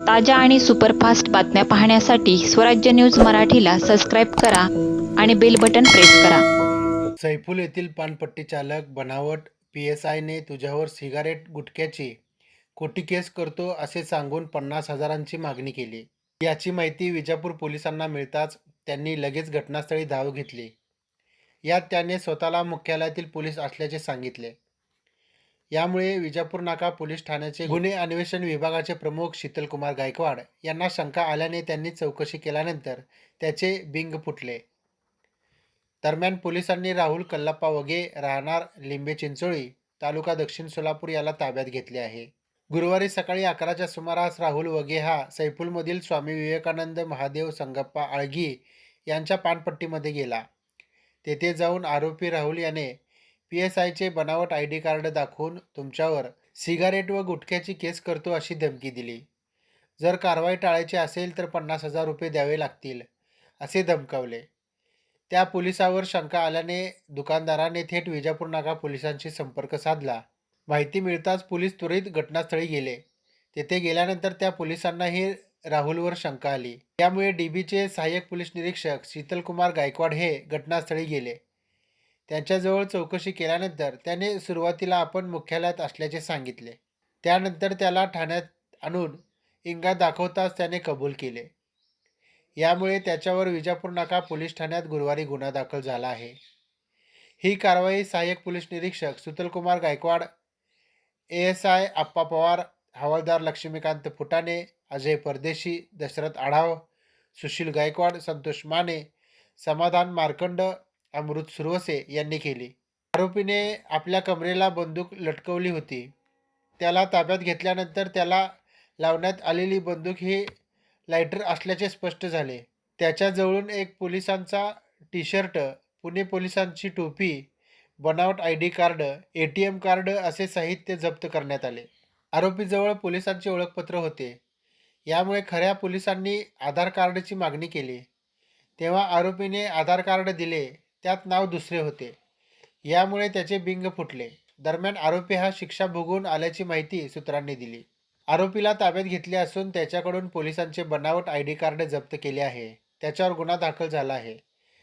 ताज्या आणि सुपरफास्ट बातम्या पाहण्यासाठी स्वराज्य न्यूज मराठीला सबस्क्राईब करा आणि बेल बटन प्रेस करा. सैफुल येथील पानपट्टी चालक बनावट पी एस आयने तुझ्यावर सिगारेट गुटख्याची खोटी केस करतो असे सांगून पन्नास हजारांची मागणी केली. याची माहिती विजापूर पोलिसांना मिळताच त्यांनी लगेच घटनास्थळी धाव घेतली. यात त्याने स्वतःला मुख्यालयातील पोलीस असल्याचे सांगितले. यामुळे विजापूर नाका पोलीस ठाण्याचे गुन्हे अन्वेषण विभागाचे प्रमुख शीतलकुमार गायकवाड यांना शंका आल्याने त्यांनी चौकशी केल्यानंतर त्याचे बिंग फुटले. दरम्यान पोलिसांनी राहुल कल्लाप्पा वगे राहणार लिंबे चिंचोळी तालुका दक्षिण सोलापूर याला ताब्यात घेतले आहे. गुरुवारी सकाळी अकराच्या सुमारास राहुल वगे हा सैफुलमधील स्वामी विवेकानंद महादेव संगप्पा आळगी यांच्या पानपट्टीमध्ये गेला. तेथे जाऊन आरोपी राहुल याने पी एस आयचे बनावट आय डी कार्ड दाखवून तुमच्यावर सिगारेट व गुटख्याची केस करतो अशी धमकी दिली. जर कारवाई टाळायची असेल तर पन्नास हजार रुपये द्यावे लागतील असे धमकावले. त्या पोलिसावर शंका आल्याने दुकानदाराने थेट विजापूर नाका पोलिसांशी संपर्क साधला. माहिती मिळताच पोलीस त्वरित घटनास्थळी गेले. तेथे गेल्यानंतर त्या पोलिसांनाही राहुलवर शंका आली. त्यामुळे डीबीचे सहाय्यक पोलीस निरीक्षक शीतलकुमार गायकवाड हे घटनास्थळी गेले. त्यांच्याजवळ चौकशी केल्यानंतर त्याने सुरुवातीला आपण मुख्यालयात असल्याचे सांगितले. त्यानंतर त्याला ठाण्यात आणून इंगा दाखवताच त्याने कबूल केले. यामुळे त्याच्यावर विजापूर नाका पोलीस ठाण्यात गुरुवारी गुन्हा दाखल झाला आहे. ही कारवाई सहाय्यक पोलीस निरीक्षक Sutalkumar Gaikwad A S I Appa Pawar हवालदार लक्ष्मीकांत फुटाणे अजय परदेशी दशरथ आढाव सुशील गायकवाड संतोष माने समाधान मार्कंड अमृत सुरवसे यांनी केली. आरोपीने आपल्या कमरेला बंदूक लटकवली होती. त्याला ताब्यात घेतल्यानंतर त्याला लावण्यात आलेली बंदूक ही लायटर असल्याचे स्पष्ट झाले. त्याच्याजवळून एक पोलिसांचा टी शर्ट पुणे पोलिसांची टोपी बनावट I D card A T M card असे साहित्य जप्त करण्यात आले. आरोपीजवळ पोलिसांचे ओळखपत्र होते. यामुळे खऱ्या पोलिसांनी आधार कार्डची मागणी केली. तेव्हा आरोपीने आधार कार्ड दिले. त्यात नाव दुसरे होते. यामुळे त्याचे बिंग फुटले. दरम्यान आरोपी हा शिक्षा भोगून आल्याची माहिती सूत्रांनी दिली. आरोपीला ताब्यात घेतले असून त्याच्याकडून पोलिसांचे बनावट आय डी कार्ड जप्त केले आहे. त्याच्यावर गुन्हा दाखल झाला आहे.